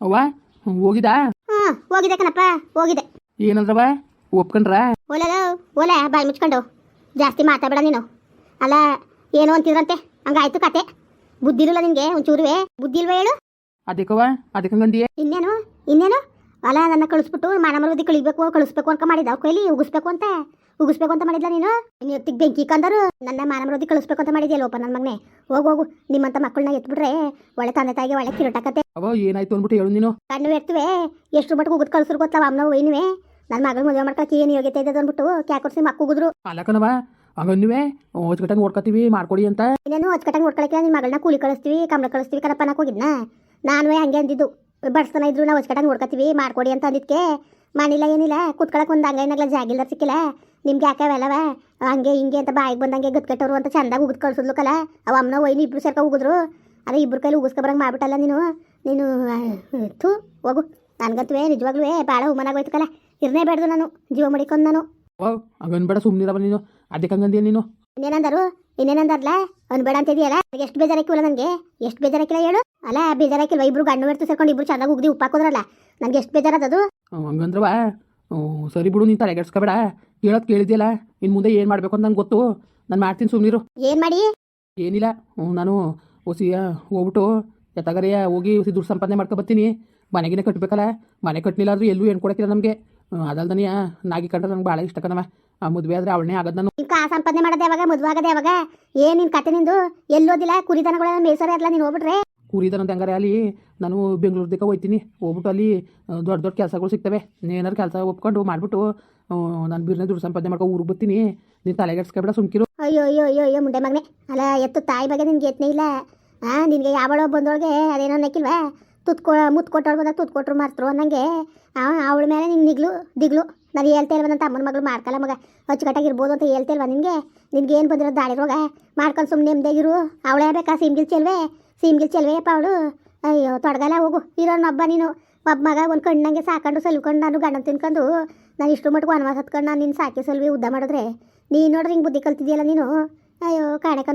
ಅವ್ವ ಹೋಗಿದಾ? ಹಾ ಹೋಗಿದೆ ಕಣಪ್ಪ ಹೋಗಿದೆ. ಏನಂದ್ರವ ಒಪ್ಕೊಂಡ್ರ? ಓಲೆ ಓಲೆ ಬಾಯಿ ಮುಚ್ಕೊಂಡು. ಜಾಸ್ತಿ ಮಾತಾಡಬೇಡ ನೀನು. ಅಲ್ಲ ಏನು ಅಂತಿದ್ರಂತೆ ಹಂಗಾಯ್ತು ಕತೆ. ಬುದ್ಧಿ ಇರಲ್ಲ ನಿನ್ಗೆ ಒಂಚೂರುವೆ. ಬುದ್ಧಿ ಇಲ್ವಾ ಹೇಳು? ಅದಕ್ಕವ ಅದಕ್ಕಂಗಂದಿಯೇ ಇನ್ನೇನು? ಇನ್ನೇನು? ಅಲ್ಲ ನನ್ನ ಕಳಿಸ್ಬಿಟ್ಟು ಮಾನ ಮರದಿ ಕಳಿಬೇಕು ಕಳಿಸ್ಬೇಕು ಅಂತ ಮಾಡಿದ ಅವ್ರ ಕೈಲಿ ಉಗಿಸ್ಬೇಕು ಅಂತ. ಉಗಿಸ್ಬೇಕು ಅಂತ ಮಾಡಿದ್ಲ ನೀನು? ನೀನು ಎತ್ತಿಗೆ ಬೆಂಕಿ ಕಂದರು ನನ್ನ ಮಾನ ಮರದಿ ಕಳಿಸ್ಬೇಕು ಅಂತ ಮಾಡಿದ್ಯಲ್ಲೋಪ ನನ್ನ ಮಗನೇ? ಹೋಗು ಹೋಗು ನಿಮ್ಮಂತ ಮಕ್ಕಳನ್ನ ಎತ್ಬಿಟ್ರೆ ಒಳ್ಳೆ ತಂದೆ ತಾಯಿಗೆ ಒಳ್ಳೆ ಕಿರುಟಕತೆ ಅವ ಏನಾಯ್ತು ಅಂದ್ಬಿಟ್ಟು ಹೇಳು ನೀನು? ಕಣ್ಣು ಎತ್ತುವೆ ಎಷ್ಟು ಮಟ್ಟಿಗೆ ಉಗಿದ್ ಕಳ್ಸ್ರು ಗೊತ್ತಾ ಅಮ್ಮನ ಒಯ್ನುವೆ ನನ್ನ ಮಗಳ ಮದುವೆ ಮಾಡ್ಕೊಳಕ್ಕೆ ಏನು ಯೋಗ್ಯತೆ ಇದೆ ಅಂದ್ಬಿಟ್ಟು ಕರ್ಸಿ ಮಕ್ಕ ಉಗಿದ್ರು. ಅಲ್ಲಕನವ ಹಂಗನ್ನುವೆ ಹೊಚ್ಕಟ್ಟಂಗೆ ನೋಡ್ಕೊತೀವಿ ಮಾಡ್ಕೊಡಿ ಅಂತ. ಇನ್ನೇನು ಅಚ್ಚುಕಟ್ಟಂಗೆ ನೋಡ್ಕೊಳಕ್ಕೆ ನಿಮ್ಮ ಮಗಳನ್ನ ಕೂಲಿ ಕಳಿಸ್ತೀವಿ ಕಂಬಳ ಕಳಿಸ್ತೀವಿ ಕರಪ್ಪ ಅನ್ನಕ್ಕೆ ಹೋಗಿದ್ನ ನಾನು ಹಂಗೆ ಅಂದಿದ್ದು. ಬಡ್ಸ್ತಾನ ಇದ್ರು ನಾವು ಅಚ್ಚುಕಟ್ಟಂಗೆ ನೋಡ್ಕೊತೀವಿ ಮಾಡ್ಕೊಡಿ ಅಂತ ಅಂದಿದ್ಕೆ. ಮಾಡಿಲ್ಲ ಏನಿಲ್ಲ ಕುತ್ಕೊಳಕ್ಕೆ ಒಂದು ಅಂಗೈನಾಗ್ಲ ಜಾಗಿಲ್ಲ ಸಿಕ್ಕಿಲ್ಲ. ನಿಮ್ಗೆ ಯಾಕೆ ಅವೆಲ್ಲವ ಹಂಗೆ ಹಿಂಗೆ ಅಂತ ಬಾಯಿಗೆ ಬಂದಂಗೆ ಗತ್ಕಟ್ಟವ್ರು ಅಂತ ಚಂದಾಗಿ ಉಗಿದ್ ಕಲ ಅವ ಅಮ್ಮನ ಒಯ್ನು ಇಬ್ರು ಸೇರ್ಕ ಉಗಿದ್ರು. ಅದೇ ಇಬ್ರು ಕೈಲಿ ಉಗಿಸ್ಕೊಬರಂಗೆ ಮಾಡ್ಬಿಟ್ಟಲ್ಲ ನೀನು? ನೀನು ಥೂ ಹೋಗು. ನನಗಂತೂ ನಿಜವಾಗ್ಲೂ ಭಾಳ ಹುಮ್ಮನಾಗೋಯ್ತಕಲ್ಲ ಇರನೇ ಬೇಡ್ದು ನಾನು ಜೀವ ಮಡಿಕೊಂಡು ನಾನು. ಓ ಹಂಗನ್ಬೇಡ ಸುಮ್ಮನಿರವ ನೀನು. ಅದಕ್ಕೆ ಅದಕ್ಕಂಗಂದಿಯ ನೀನು? ಇನ್ನೇನಂದರು? ಇನ್ನೇನಂದಾರಲ್ಲ ಅನ್ಬೇಡ ಬೇಡ ಅಂತ ಇದೆಯಲ್ಲ ಎಷ್ಟು ಬೇಜಾರಾಕಿಲ್ಲ ನನಗೆ? ಎಷ್ಟು ಬೇಜಾರಾಕಿಲ್ಲ ಹೇಳು. ಅಲ್ಲ ಬೇಜಾರಾಕಿಲ್ಲ ಇಬ್ರು ಗಂಡು ಬೆರ್ತು ಸೇರ್ಕೊಂಡು ಇಬ್ರು ಚೆನ್ನಾಗಿ ಉಗ್ದಿ ಉಪ್ಪಾಕೋದ್ರಲ್ಲ. ನನಗೆ ಎಷ್ಟು ಬೇಜಾರದದು? ಅದು ಹಂಗಂದ್ರವ ಸರಿ ಬಿಡು ನೀನು ತಲೆಗೆಡ್ಸ್ಕೊಬೇಡ. ಕೇಳೋದು ಕೇಳಿದ್ಯಲ್ಲ? ಇನ್ನು ಮುಂದೆ ಏನು ಮಾಡಬೇಕು ಅಂತ ನಂಗೆ ಗೊತ್ತು. ನಾನು ಮಾಡ್ತೀನಿ ಸುಮ್ಮನಿರು ಏನು ಮಾಡಿ? ಏನಿಲ್ಲ. ನಾನು ಹೊಸಿಯ ಹೋಗ್ಬಿಟ್ಟು ಎತ್ತಗರೆಯ ಹೋಗಿ ಹೊಸಿ ದುಡ್ಡು ಸಂಪಾದನೆ ಮಾಡ್ಕೊ ಬರ್ತೀನಿ. ಮನೆಗಿನ ಕಟ್ಟಬೇಕಲ್ಲ ಮನೆ ಕಟ್ಟಲಿಲ್ಲ ಆದ್ರೂ ಎಲ್ಲೂ ಏನು ಕೊಡಕ್ಕಿಲ್ಲ ನಮಗೆ. ಅದಲ್ದನಿಯ ನಾಗಿ ಕಂಡ್ರೆ ನಂಗೆ ಭಾಳ ಇಷ್ಟ ಕಣವ ಆ ಮದುವೆ ಆದರೆ ಅವಳನ್ನೇ ಆಗದು ನಾನು. ಕಾ ಸಂಪಾದನೆ ಮಾಡೋದು ಯಾವಾಗ ಮದುವೆ ಆಗೋದು ಯಾವಾಗ? ಏನು ನಿನ್ನ ಕತೆ ನಿಂದು? ಎಲ್ಲೋದಿಲ್ಲ ಕುರಿ ದನಗಳ ಮೇಸರ ಇರಲ್ಲ ನೀನು ಹೋಗ್ಬಿಟ್ರೆ. ಕೂರಿದನಂತ ಹೆಂಗಾರೆ ಅಲ್ಲಿ ನಾನು ಬೆಂಗಳೂರ್ದಕ್ಕೆ ಹೋಗ್ತೀನಿ ಹೋಗ್ಬಿಟ್ಟು ಅಲ್ಲಿ ದೊಡ್ಡ ದೊಡ್ಡ ಕೆಲಸಗಳು ಸಿಗ್ತವೆ. ಏನಾರು ಕೆಲಸ ಒಪ್ಕೊಂಡು ಮಾಡಿಬಿಟ್ಟು ನಾನು ಬಿರ್ನ ದುಡ್ಡು ಸಂಪಾದನೆ ಮಾಡ್ಕೊ ಊರಿಗೆ ಬರ್ತೀನಿ. ನೀನು ತಲೆಗೆಡ್ಸ್ಕೊಬೇಡ ಸುಮ್ಕಿರು. ಅಯ್ಯೋ ಅಯ್ಯೋ ಅಯ್ಯೋ ಅಯ್ಯೋ, ಮುಂಡೆ ಮಗನೆ. ಅಲ್ಲ, ಎತ್ತು ತಾಯಿ ಬಗ್ಗೆ ನಿನ್ಗೆ ಎತ್ತನೆ ಇಲ್ಲ. ಆ, ನಿನಗೆ ಯಾವಳೋ ಬಂದೊಳಗೆ ಅದೇನೋ ನೆಕ್ಕಿಲ್ವಾ ತುತ್ಕೊ, ಮುತ್ತು ಕೊಟ್ಟೋಳ್ಗೆ ಬಂದಾಗ ತುತ್ತು ಕೊಟ್ಟರು ಮಾರ್ತರು ಅನ್ನಂಗೆ. ಅವಳ ಮೇಲೆ ನಿಂಗೆ ನಿಗ್ಲು, ದಿಗ್ಲು. ನಾನು ಹೇಳ್ತಾ ಇಲ್ವ ನನ್ನ ತಮ್ಮನ ಮಗಳು ಮಾಡ್ಕಲ್ಲ ಮಗ. ಅಚ್ಚುಕಟ್ಟಾಗಿ ಇರ್ಬೋದು ಅಂತ ಹೇಳ್ತಾ ಇಲ್ವಾ ನಿನಗೆ? ನಿನ್ಗೆ ಏನು ಬಂದಿರೋ ದಾಳಿ ರೋಗ? ಮಾಡ್ಕೊಂಡು ಸುಮ್ಮನೆ ನೆಮ್ಮದಿಯಾಗಿರು ಅವಳೇ ಬೇಕಾ ಸಿಮ್ಗಿಲ್ ಚೆಲ್ವೆ? ಸಿಮ್ಗಿಲ್ ಚೆಲ್ವೆಯಪ್ಪ ಅವಳು. ಅಯ್ಯೋ ತೊಡಗಲ್ಲ ಹೋಗು. ಇರೋನೊಬ್ಬ ನೀನು. ಒಬ್ಬ ಮಗ ಒಂದು ಕಣ್ಣಂಗೆ ಸಾಕೊಂಡು ಸಲ್ಕೊಂಡು ನಾನು ಗಂಡನ ತಿನ್ಕೊಂಡು ನಾನು ಇಷ್ಟು ಮಟ್ಟಿಗೆ ವನವಾಸ ಹತ್ಕೊಂಡು ನಾನು ನಿನ್ನ ಸಾಕಿ ಸಲ್ವಿ ಉದ್ದ ಮಾಡಿದ್ರೆ. ನೀನು ನೋಡ್ರಿ ಹಿಂಗೆ ಬುದ್ಧಿ ಕಲ್ತಿದ್ಯಲ್ಲ ನೀನು? ಅಯ್ಯೋ ಕಾಣಕ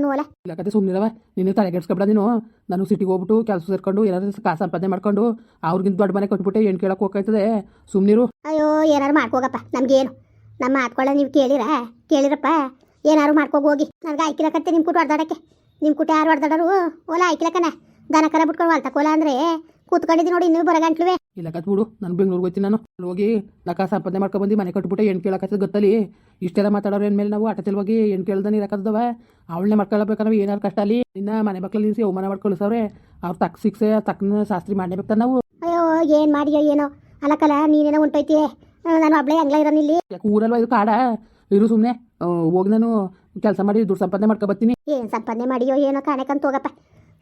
ಇಲ್ಲ ಕತೆ ಸುಮ್ಮನಿರವ ನೀನು ತಲೆಗೆಡ್ಸ್ಕೊಬೇಡ ನೀನು. ನಾನು ಸಿಟಿಗೆ ಹೋಗ್ಬಿಟ್ಟು ಕೆಲಸ ಸೇರ್ಕೊಂಡು ಏನಾದ್ರು ಕಾಸು ಸಂಪಾದನೆ ಮಾಡ್ಕೊಂಡು ಅವ್ರಿಗಿಂತ ದೊಡ್ಡ ಮನೆ ಕೊಟ್ಬಿಟ್ಟು ಏನು ಕೇಳಕ್ಕೆ ಹೋಗ್ತದೆ ಸುಮ್ಮನಿರು ಅಯ್ಯೋ ಏನಾರು ಮಾಡ್ಕೋಗಪ್ಪ. ನಮಗೇನು. ನಮ್ಮ ಮಾತ್ಕೊಳ್ಳ ನೀವು ಕೇಳಿರ? ಕೇಳಿರಪ್ಪ? ಏನಾರು ಮಾಡ್ಕೋಗಿ ಹೋಗಿ. ನನಗೆ ಆಯ್ಕಿರಕತ್ತೆ ನಿಮ್ಮ ಕೂಟ ಹೊಡೆದಾಡಕ್ಕೆ. ನಿಮ್ಮ ಕುಟೆ ಯಾರು ಹೊಡೆದಾಡರು? ಓಲ ಆಯ್ಕಿಲಕನ ದನ ಕರ ಬಿಟ್ಕೊಂಡು ಹೊಲ್ತಕೋಲ ಅಂದ್ರೆ ಕೂತ್ಕೊಂಡಿದ್ದೀನಿ ನೋಡಿ ಇನ್ನೂ ಬರಗಂಟ್ಲುವೆ ಇಲ್ಲ ಕತ್ ಬಿಡು ನಾನು ಬೆಂಗ್ಳೂರ್ಗೆ ಹೋಗ್ತೀನಿ ನಾನು. ಅಲ್ಲಿ ಹೋಗಿ ಲಕ ಸಂಪಾದನೆ ಮಾಡ್ಕೊಂಡ್ ಬಂದು ಮನೆ ಕಟ್ಬಿಟ್ಟು ಹೆಣ್ಣು ಕೇಳಕತ್ತದ ಗೊತ್ತಲ್ಲಿ? ಇಷ್ಟೆಲ್ಲ ಮಾತಾಡೋರು ಏನ್ಮೇಲೆ ನಾವು ಆಟ ಹೋಗಿ ಹೆಣ್ಣು ಕೇಳ್ದಾನೆ ಇರಕತ್ತದವ? ಅವಳನ್ನೇ ಮಾಡ್ಕೊಳ್ಬೇಕಂದ್ರೆ ಏನಾರು ಕಷ್ಟ ಅಲ್ಲಿ? ನಿನ್ನ ಮನೆ ಮಕ್ಕಳು ನಿಲ್ಸಿ ಅವಮಾನ ಮಾಡಿ ಅವ್ರ ಅವ್ರು ತಕ್ಕ ಸಿಕ್ಸೆ ತಕ್ಕನ ಶಾಸ್ತ್ರಿ ಮಾಡಲೇಬೇಕು ನಾವು. ಅಯ್ಯೋ ಏನು ಮಾಡಿಯೋ ಏನೋ. ಅಲಕಲ ನೀನೇನೋ ಹೊಂಟೋಯ್ತಿ ನಾನು ಒಬ್ಳೆ ಹಂಗ್ಲ ಇರೋನಿಲ್ಲಿ ಯಾಕೆ ಊರಲ್ವ ಇದು ಕಾಡ? ಇರು ಸುಮ್ಮನೆ ಹೋಗಿ ನಾನು ಕೆಲಸ ಮಾಡಿ ದುಡ್ಡು ಸಂಪಾದನೆ ಮಾಡ್ಕೊಬರ್ತೀನಿ ಏನ್ ಸಂಪಾದನೆ ಮಾಡಿಯೋ ಏನೋ ಕಾಣಕಂತ ಹೋಗಪ್ಪ.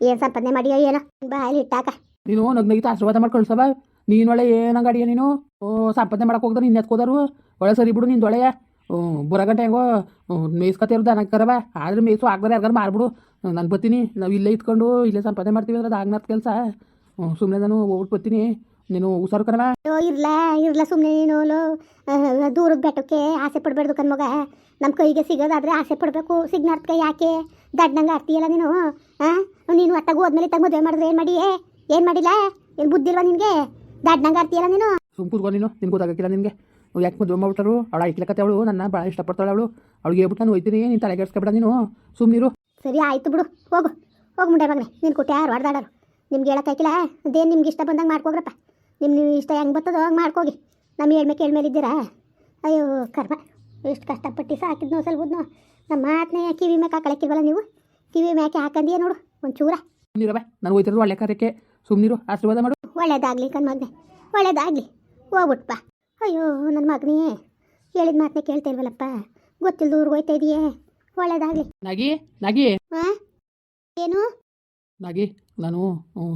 ಏನ್ ಸಂಪಾದನೆ ಮಾಡಿಯೋ ಏನೋ ಬಾಯಲ್ಲಿ ಇಟ್ಟಾಕ. ನೀನು ನಗ್ನಗಿತ ಆಶೀರ್ವಾದ ಮಾಡಿ ಕಳ್ಸವ ನೀನು ಒಳ್ಳೆ ಏನಂಗ ನೀನು? ಓ ಸಂಪಾದನೆ ಮಾಡಕ್ಕೆ ಹೋಗ್ತಾರೆ ನಿನ್ನ ಎತ್ಕೋದಾರು ಒಳ್ಳೆ ಸರಿ ಬಿಡು ನಿಂದು ಒಳ್ಳೆಯ ಬುರಗಂಟೆ ಹೆಂಗೋ? ಮೇಯ್ಸ್ಕೊತಿರೋದು ದನ ಕರವ. ಆದ್ರೆ ಮೇಯ್ಸು ಆಗ್ದಾರೆ ಯಾರ್ಗಾರ ಮಾರ್ಬಿಡು. ನಾನು ಬರ್ತೀನಿ. ನಾವು ಇಲ್ಲೇ ಇತ್ಕೊಂಡು ಇಲ್ಲೇ ಸಂಪಾದನೆ ಮಾಡ್ತೀವಿ ಅಂದ್ರೆ ಅದು ಕೆಲಸ. ಸುಮ್ಮನೆ ನಾನು ಹೋಗ್ಬಿಟ್ಟು ಬರ್ತೀನಿ. ನೀನು ಹುಷಾರು ಕರವ ಅಯ್ಯೋ ಇರ್ಲ ಇರ್ಲ ಸುಮ್ಮನೆ ನೀನು ಲೋ, ದೂರದ ಬೆಟ್ಟಕ್ಕೆ ಆಸೆ ಪಡಬೇಡ್ದು ಕಣ್ಮಗ. ನಮ್ಮ ಕೈಗೆ ಸಿಗೋದಾದ್ರೆ ಆಸೆ ಪಡಬೇಕು. ಕೈ ಯಾಕೆ? ದಡ್ಡಂಗೆ ಆಡ್ತೀಯಲ್ಲ ನೀನು ಹಾಂ ನೀನು ಒಟ್ಟಾಗ ಹೋದ್ಮೇಲೆ ಇತ್ತಾಗ ಮದುವೆ ಮಾಡಿದ್ರೆ ಏನು ಮಾಡಿ ಏನು ಮಾಡಿಲ್ಲ? ಏನು ಬುದ್ಧಿ ಇಲ್ವಾ ನಿನಗೆ? ದಡ್ಡಂಗೆ ಆಡ್ತೀಯಲ್ಲ ನೀನು? ಸುಮ್ ಕೂತ್ಕೊ ನೀನು ನಿನ್ಗೆ ಗೊತ್ತಾಗಕ್ಕಿಲ್ಲ ನಿನಗೆ. ಯಾಕೆ ಮದುವೆ ಮಾಡ್ಬಿಟ್ಟರು ಅವಳು ಐಕ್ಲಕತ್ತೆ ಅವಳು ನನ್ನ ಭಾಳ ಇಷ್ಟಪಡ್ತಾಳೆ ಅವಳು. ಅವಳಿಗೆ ಹೇಳ್ಬಿಟ್ಟು ನಾನು ಹೋಯ್ತೀನಿ ನೀನು ತಲೆಗೆಡ್ಸ್ಕೊಬೇಡ ನೀನು. ಸುಮ್ಮನಿರು ಸರಿ ಆಯಿತು ಬಿಡು. ಹೋಗು. ಹೋಗು ಮುಂಡೆ ಮಗನೆ. ನೀನು ಕೊಟ್ಟೆ ಯಾರು ಹೊಡೆದಾಡೋರು ನಿಮ್ಗೆ ಹೇಳೋಕ್ಕಾಗಿಲ್ಲ ಅದೇನು ನಿಮ್ಗೆ ಇಷ್ಟ ಬಂದಂಗೆ ಮಾಡ್ಕೋಗ್ರಪ್ಪ? ನಿಮ್ಮ ನೀವು ಇಷ್ಟ ಹೆಂಗೆ ಬರ್ತದೋ ಹಂಗೆ ಮಾಡ್ಕೋಗಿ. ನಮ್ಮ ಹೇಳ್ಮೆ ಕೇಳ್ಮೇಲೆ ಇದ್ದೀರಾ? ಅಯ್ಯೋ ಕರ್ಮ. ಎಷ್ಟು ಕಷ್ಟಪಟ್ಟು ಸಾಕಿದ್ನೋ ಸಲ್ಬುದ್ನೋ. ನಮ್ಮ ಮಾತನ್ನೇ ಕಿವಿ ಮ್ಯಾಕೆ ಹಾಕೊಳಕ್ಕಿಲ್ವಲ್ಲ ನೀವು? ಕಿವಿ ಮ್ಯಾಕೆ ಹಾಕಂದಿಯೇ ನೋಡು ಒಂಚೂರ. ಸುಮ್ಮನಿರವ ನಾನು ಹೋಯ್ತಿರೋದು ಒಳ್ಳೆ ಕಾರ್ಯಕ್ಕೆ. ಸುಮ್ಮನಿರು ಆಶೀರ್ವಾದ ಮಾಡು. ಒಳ್ಳೇದಾಗಲಿ ಕಣ್ಮಗ್ನೆ ಒಳ್ಳೇದಾಗಲಿ. ಹೋಗ್ಬಿಟ್ಪ ಅಯ್ಯೋ ನನ್ನ ಮಗನೇ. ಹೇಳಿದ ಮಾತನ್ನೇ ಕೇಳ್ತಾ ಇಲ್ವಲ್ಲಪ್ಪ? ಗೊತ್ತಿಲ್ಲ ದೂರ ಹೋಯ್ತಾ ಇದೆಯೇ? ಒಳ್ಳೇದಾಗಲಿ. ನಾಗಿ ನಾಗಿ. ಹಾಂ ಏನು? ನಾಗಿ ನಾನು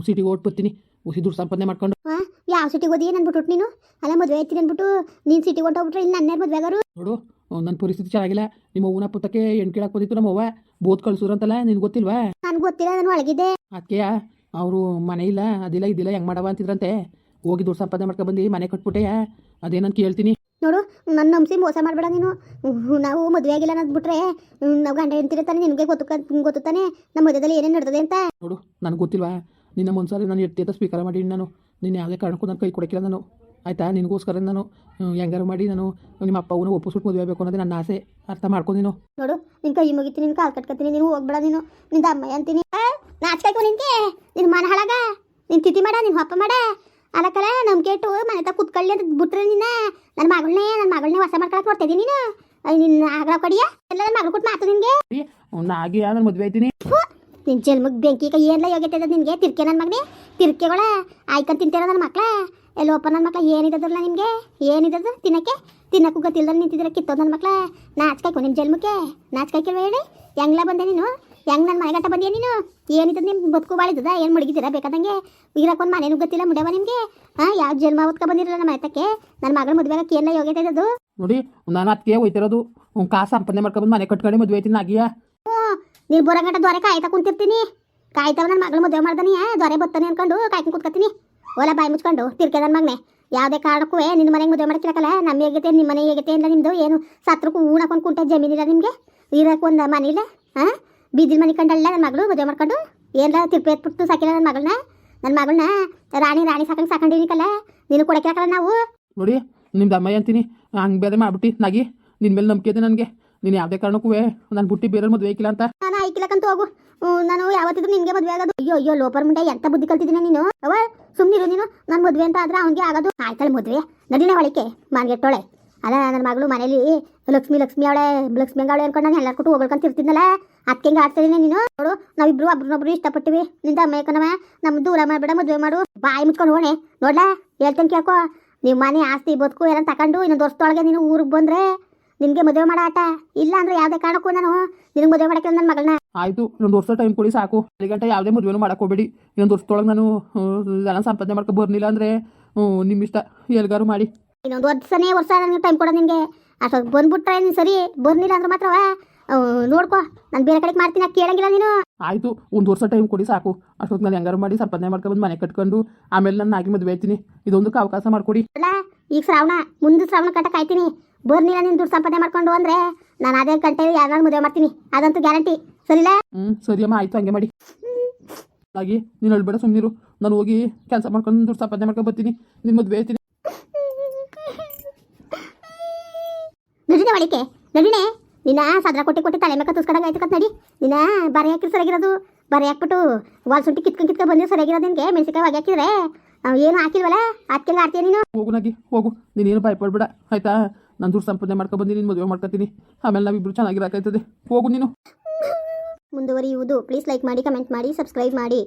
ಸಿಟಿಗೆ ಓಟ್ ಬರ್ತೀನಿ ಹುಸಿ ದುಡ್ಡು ಸಂಪಾದನೆ ಮಾಡ್ಕೊಂಡು. ಹಾಂ ಯಾವ ಸಿಟಿಗೆ ಓದಿ ಅನ್ಬಿಟ್ಟು ನೀನು? ಅಲ್ಲ ಮದುವೆ ಆಯ್ತೀನಿ ಅನ್ಬಿಟ್ಟು? ನೀನು ಸಿಟಿಗೆ ಹೊಂಟೋಗ್ಬಿಟ್ರೆ ಇಲ್ಲಿ ನನ್ನೇ ಮದುವೆ ಆಗೋರು ನೋಡು ನನ್ನ ಪರಿಸ್ಥಿತಿ ಚೆನ್ನಾಗಿಲ್ಲ. ನಿಮ್ಮ ಅವ್ವನ ಪುತ್ತಕ್ಕೆ ಹೆಣ್ ಕೇಳಕ್ ಬಂದಿತ್ತು ನಮ್ಮ ಅವ್ವ. ಬೋತ್ ಕಳ್ಸೂರು ಅಂತಲ್ಲ ನಿನ್ಗೆ ಗೊತ್ತಿಲ್ವಾ? ನನ್ಗೆ ಗೊತ್ತಿಲ್ಲ ನಾನು ಒಳಗಿದ್ದೆ. ಅದಕ್ಕೆ ಅವರು ಮನೆ ಇಲ್ಲ ಅದಿಲ್ಲ ಇದಿಲ್ಲ ಹೆಂಗ್ ಮಾಡವ ಅಂತಿದ್ರಂತೆ. ಹೋಗಿ ದುಡ್ಡು ಸಂಪಾದನೆ ಮಾಡ್ಕೊಂಡು ಬಂದು ಮನೆ ಕಟ್ಬಿಟ್ಟೆ. ಅದೇನಂತ ಕೇಳ್ತೀನಿ. ನೋಡು ನನ್ನ ನಂಬಿಸಿ ಮೋಸ ಮಾಡಬೇಡ ನೀನು. ನಾವು ಮದುವೆ ಆಗಿಲ್ಲ ಅನ್ನೋದ್ಬಿಟ್ರೆ ನಾವು ಗಂಡ ಹೆಂಡ್ತಿರ್ತಾನೆ ನಿನಗೆ ಗೊತ್ತು ಗೊತ್ತಾನೆ ನಮ್ಮ ಮಧ್ಯದಲ್ಲಿ ಏನೇನು ನಡೆದಿದೆ ಅಂತ. ನೋಡು ನನಗೆ ಗೊತ್ತಿಲ್ವಾ? ನಿನ್ನ ಮುಂದ್ಸಾರಿ ನಾನು ಎತ್ತಿ ಅಂತ ಸ್ವೀಕಾರ ಮಾಡಿ ನಾನು. ನಿನ್ನ ಯಾವುದೇ ಕಾರಣಕ್ಕೂ ನಾನು ಕೈ ಕೊಡೋಕ್ಕಿಲ್ಲ ನಾನು. ಆಯಿತಾ? ನಿನಗೋಸ್ಕರ ನಾನು ಹೆಂಗಾರು ಮಾಡಿ ನಾನು ನಿಮ್ಮ ಅಪ್ಪ ಅವನು ಒಪ್ಪಿಸ್ಬಿಟ್ಟು ಮದುವೆ ಆಗಬೇಕು ಅನ್ನೋದೇ ನನ್ನ ಆಸೆ. ಅರ್ಥ ಮಾಡ್ಕೊ ನೀನು. ನೋಡು ನಿನ್ ಕೈ ಮುಗಿತೀನಿ ನಿನ್ ಕಾಲ್ ಕಟ್ಕೊತೀನಿ ನೀನು ಹೋಗ್ಬೇಡ ನೀನು. ನಿಂದ ಅಮ್ಮ ಅಂತೀನಿ. ನಾಚ್ಕಾಯ್ತು ನಿನ್ಗೆ. ನಿನ್ ಮನ ಹಾಳಾಗ ನಿನ್ ತಿಥಿ ಮಾಡ ನಿನ್ ಹಪ್ಪ ಮಾಡ. ಅಲಕಲ ನಮ್ಮ ಕೇಟು ಮನೆ ತ ಕುತ್ಕೊಳ್ಳಿ ಅಂತ ಬಿಟ್ರೆ ನಿನ್ನ. ನನ್ನ ಮಗಳನ್ನೇ ನನ್ನ ಮಗಳನ್ನೇ ಹೊಸ ಮಾಡ್ಕೊಳಕ್ ನೋಡ್ತಾ ನೀನು. ನಿನ್ನ ಆಗ ಕಡಿಯ? ಎಲ್ಲ ನನ್ನ ಮಗಳು ಕೊಟ್ಟು ಮಾತು ನಿನ್ಗೆ. ನಾಗಿ ನಾನು ಮದುವೆ ಆಯ್ತೀನಿ. ಫು, ನಿನ್ ಜನ್ಮಕ್ ಬೆಂಕಿ ಕೈ ಎಲ್ಲ ಯೋಗ್ಯತೆ ಅದ ನಿನ್ಗೆ? ತಿರ್ಕೆ ನನ್ನ ಮಗನೇ? ತಿರ್ಕೆಗಳ ಆಯ್ಕೊಂಡ್ ತಿಂತಾರ ನನ್ನ ಮಕ್ಳ? ಎಲ್ಲೋಪ ನನ್ನ ಮಕ್ಳ ಏನಿದದ್ರಲ್ಲ ನಿಮ್ಗೆ? ಏನಿದ್ದದ ತಿನ್ನಕ್ಕೆ? ತಿನ್ನಕ್ಕೂ ಗೊತ್ತಿಲ್ಲ ನಿಂತಿದ್ರೆ ಕಿತ್ತೋದ್ ನನ್ನ ಮಕ್ಳ? ನಾಚ್ಕಾಯ್ಕೊ ನಿಮ್ ಜನ್ಮಕ್ಕೆ? ನಾಚ್ಕಾಯ್ಕಿಲ್ವ ಹೇಳಿ? ಹೆಂಗ್ಲ ಬಂದೆ ನೀನು? ಹೆಂಗ್ ನನ್ನ ಮನೆಗಂಟ ಬಂದಿಯ ನೀನು? ಏನಿದ್ದದ ನಿಮ್ ಬದುಕು ಬಾಳಿದ್ದದ ಏನು ಮಡಗಿದ್ದೀರಾ ಬೇಕಾದಂಗೆ? ಇರಕ್ಕೆ ಒಂದು ಮನೇನು ಗೊತ್ತಿಲ್ಲ ಮುಡ್ಯವ ನಿಮ್ಗೆ? ಹಾಂ ಯಾವ ಜನ್ಮ ಓದ್ಕೊ ಬಂದಿರಲ್ಲ ನಮ್ಮ ಆಯ್ತಕ್ಕೆ ನನ್ನ ಮಗಳ ಮದುವೆ ಆಗಕ್ಕೆ ಏನ್ಲ ಯೋಗ್ಯತೆ ಇದ್ದದು ನೋಡಿ ನಾನು ಅದಕ್ಕೆ ಹೋಯ್ತಿರೋದು. ಕಾಸು ಸಂಪಾದನೆ ಮಾಡ್ಕೊಬಂದು ಮನೆ ಕಟ್ಕೊಂಡು ಮದುವೆ ಆಯ್ತೀನಿ ನಾಗಿಯ. ನೀನು ಬರೋ ಗಂಟ ದೊರೆ ಕಾಯ್ತಾ ಕುಂತಿರ್ತೀನಿ. ಕಾಯ್ತಾವ ನನ್ನ ಮಗಳು ಮದುವೆ ಮಾಡ್ದಾನಿ ದೊರೆ ಬತ್ತಾನೆ ಅನ್ಕೊಂಡು ಕಾಯ್ಕೊಂಡು ಕುತ್ಕೊತೀನಿ ಓಲ ಬಾಯಿ ಮುಚ್ಕೊಂಡು ತಿರ್ಕೆ ನನ್ನ ಮಗನೆ. ಯಾವುದೇ ಕಾರಣಕ್ಕೂ ನಿನ್ನ ಮನೆಗೆ ಮದುವೆ ಮಾಡ್ಕಿರಕಲ್ಲ ನಮ್ಮ ಹೇಗೈತೆ ನಿಮ್ಮ ಮನೆ ಹೇಗೈತೆ ಇಲ್ಲ ನಿಮ್ಮದು ಏನು? ಸತ್ರಕ್ಕೂ ಊಣಕ್ಕೊಂದು ಕುಂಟೆ ಜಮೀನಿಲ್ಲ ನಿಮಗೆ? ಇರಕ್ಕೆ ಒಂದು ಮನಿ ಇಲ್ಲ ಹಾಂ ಬೀದಿನ ಮನೆ ಕಂಡಲ್ಲ ನನ್ನ ಮಗಳು ಮದುವೆ ಮಾಡ್ಕೊಂಡು? ಏನಾರ ತಿರ್ಪೆ ಎತ್ಬಿಟ್ಟು ಸಾಕಿಲ್ಲ ನನ್ನ ಮಗಳನ್ನ? ನನ್ನ ಮಗಳನ್ನ ರಾಣಿ ರಾಣಿ ಸಾಕಂಗೆ ಸಾಕೊಂಡಿನಿಕಲ್ಲ ನೀನು ಕೊಡಕ್ಕಿರಕಲ್ಲ ನಾವು? ನೋಡಿ, ನಿಮ್ದು ಅಮ್ಮ ಅಂತೀನಿ. ಹಂಗೆ ಬೇರೆ ಮಾಡ್ಬಿಟ್ಟು, ನಾಗಿ. ನಿನ್ನ ಮೇಲೆ ನಂಬಿಕೆ ಇದೆ ನನಗೆ. ನೀನು ಯಾವುದೇ ಕಾರಣಕ್ಕೂ ನಾನು ಬುಟ್ಟಿ ಬೇರೆ ಮದುವೆ ಇಕ್ಕಿಲ್ಲ ಅಂತ. ನಾನು ಆಯ್ಕಿಲ್ಲಕ್ಕಂತ ಹೋಗು. ನಾನು ಯಾವತ್ತಿದ್ರು ನಿನ್ಗೆ ಮದುವೆ ಆಗೋದು. ಅಯ್ಯೋ ಅಯ್ಯೋ, ಲೋಪರ್ ಮುಂಡೆ, ಎಂತ ಬುದ್ಧಿ ಕಲ್ತಿದ್ದೀನಿ ನೀನು? ಅವ ಸುಮ್ಮನಿರು ನೀನು. ನನ್ ಮದುವೆ ಅಂತ ಆದ್ರೆ ಅವನಿಗೆ ಆಗೋದು. ಆಯ್ತಲ್ಲ ಮದುವೆ. ನದಿನೇ ಒಳಕ್ಕೆ ಮಾನ್ಗೆಟ್ಟೋಳೆ. ಅಲ್ಲ ನನ್ನ ಮಗಳು ಮನೇಲಿ ಲಕ್ಷ್ಮಿ ಲಕ್ಷ್ಮಿ ಅವಳೆ ಲಕ್ಷ್ಮಿ ಅವಳೆ ಅನ್ಕೊಂಡು ನಾನು ಎಲ್ಲರ ಕೊಟ್ಟು ಹೋಗ್ಬೇಕಂತ ಇರ್ತಿದ್ನಲ್ಲ. ಅದಕ್ಕೆ ಹಿಂಗೆ ಆಡ್ತಿದ್ದೀನಿ ನೀನು. ನೋಡು, ನಾವಿಬ್ರು ಒಬ್ರನ್ನೊಬ್ರು ಇಷ್ಟಪಟ್ಟಿವಿ. ನಿಂದ ಅಮ್ಮ ಯಾಕನವ ನಮ್ಮ ದೂರ ಮಾಡಬೇಡ, ಮದುವೆ ಮಾಡು. ಬಾಯಿ ಮುಚ್ಕೊಂಡು ಹೋಣೆ. ನೋಡ್ಲಾ? ಹೇಳ್ತೇನೆ ಕೇಳ್ಕೊ ನೀವು ಮನೆ ಆಸ್ತಿ, ಬದುಕು ಎಲ್ಲ ತಕೊಂಡು ಇನ್ನೊಂದು ವರ್ಷದೊಳಗೆ ನೀನು ಊರಿಗೆ ಬಂದ್ರೆ ನಿನಗೆ ಮದುವೆ ಮಾಡೋ ಆಟ ಇಲ್ಲ ಅಂದ್ರೆ ಯಾವುದೇ ಕಾರಣಕ್ಕೂ ನಾನು ನಿನಗೆ ಮದುವೆ ಮಾಡಕ್ಕೆ ನನ್ನ ಮಗಳನ್ನ. ಆಯ್ತು ಇನ್ನೊಂದು ವರ್ಷ ಟೈಮ್ ಕೊಡಿ ಸಾಕು. ಅಲ್ಲಿ ಗಂಟೆ ಯಾವುದೇ ಮದುವೆನೂ ಮಾಡಕ್ಕೆ ಹೋಗಬೇಡಿ. ಇನ್ನೊಂದು ವರ್ಷದೊಳಗೆ ನಾನು ಜನ ಸಂಪಾದನೆ ಮಾಡ್ಕೊ ಬರ್ಲಿಲ್ಲ ಅಂದ್ರೆ ನಿಮ್ಮ ಇಷ್ಟ. ಎಲ್ಗಾರು ಮಾಡಿ. ಇನ್ನೊಂದು ವರ್ಷನೇ ವರ್ಷ ನನಗೆ ಟೈಮ್ ಕೊಡೋ ನಿನಗೆ ಅಷ್ಟೊತ್ತು ಬಂದ್ಬಿಟ್ರೆ ನೀನು ಸರಿ ಬರ್ಲಿಲ್ಲ ಅಂದ್ರೆ ಮಾತ್ರ ನೋಡ್ಕೋ. ನಾನು ಬೇರೆ ಕಡೆಗೆ ಮಾಡ್ತೀನಿ ಕೇಳಂಗಿಲ್ಲ ನೀನು. ಆಯ್ತು ಒಂದು ವರ್ಷ ಟೈಮ್ ಕೊಡಿ ಸಾಕು. ಅಷ್ಟೊತ್ತು ನಾನು ಹೆಂಗಾರು ಮಾಡಿ ಸಂಪಾದನೆ ಮಾಡ್ಕೊಬಂದು ಮನೆ ಕಟ್ಕೊಂಡು ಆಮೇಲೆ ನಾನು ಆಗಿ ಮದುವೆ ಆಯ್ತೀನಿ. ಇದೊಂದಕ್ಕೆ ಅವಕಾಶ ಮಾಡ್ಕೊಡಿ. ಅಲ್ಲ ಈಗ ಶ್ರಾವಣ ಮುಂದೆ ಶ್ರಾವಣ ಕಟ್ಟ ಕಾಯ್ತೀನಿ ಬರ್ಲಿಲ್ಲ ನೀನು ದುಡ್ಡು ಸಂಪಾದನೆ ಮಾಡ್ಕೊಂಡು ಅಂದ್ರೆ ನಾನು ಅದೇ ಗಂಟೆ ಯಾರನ್ನ ಮದುವೆ ಮಾಡ್ತೀನಿ. ಅದಂತೂ ಗ್ಯಾರಂಟಿ. ಸರಿಲ್ಲ ಹ್ಮ್ ಸರಿಯಮ್ಮ ಆಯಿತು ಹಂಗೆ ಮಾಡಿ. ಆಗಿ ನೀನು ಹೇಳ್ಬೇಡ ಸುಮ್ಮನಿರು ನಾನು ಹೋಗಿ ಕೆಲಸ ಮಾಡ್ಕೊಂಡು ದುಡ್ಡು ಸಂಪಾದನೆ ಮಾಡ್ಕೊಂಡು ಬರ್ತೀನಿ. ನಿನ್ನ ಮದುವೆ ಹೇಳ್ತೀನಿ ನಡಿನೆ ಒಳಿಕೆ ನಡಿನೆ. ನಿನ್ನ ಸದ್ರ ಕೊಟ್ಟಿ ಕೊಟ್ಟಿ ತಲೆ ಮೇಲೆ ತುಸ್ಕಡಂಗ ಆಯ್ತು ಕತ್ ನಡಿ. ನಿನ್ನ ಬರೆ ಹಾಕಿ ಸರಿಯಾಗಿರೋದು. ಬರೆ ಹಾಕ್ಬಿಟ್ಟು ವಾಲ್ ಸುಂಟಿ ಕಿತ್ಕೊಂಡ್ ಕಿತ್ಕೊಂಡ್ ಬಂದಿರೋ ಸರಿಯಾಗಿರೋದು ನಿನಗೆ. ಮೆಣಸಿಕಾಯಿ ಒಗೆ ಹಾಕಿದ್ರೆ. ಏನು ಹಾಕಿಲ್ವಲ್ಲ? ಅದಕ್ಕೆಲ್ಲ ಆಡ್ತೀಯ ನೀನು? ಹೋಗು ನಗಿ ಹೋಗು. ನೀನೇನು ಭಯಪಡ್ಬೇಡ. ಆಯ್ತಾ? ನಾನು ದುಡ್ಡು ಸಂಪಾದನೆ ಬಂದಿ ನೀನು ಮದುವೆ ಮಾಡ್ಕೊತೀನಿ. ಆಮೇಲೆ ನಾವಿಬ್ರು ಚೆನ್ನಾಗಿರೋಕಾಯ್ತದೆ ಹೋಗು ನೀನು. ಮುಂದುವರಿಯುವುದು. ಪ್ಲೀಸ್ ಲೈಕ್ ಮಾಡಿ ಕಮೆಂಟ್ ಮಾಡಿ ಸಬ್ಸ್ಕ್ರೈಬ್ ಮಾಡಿ.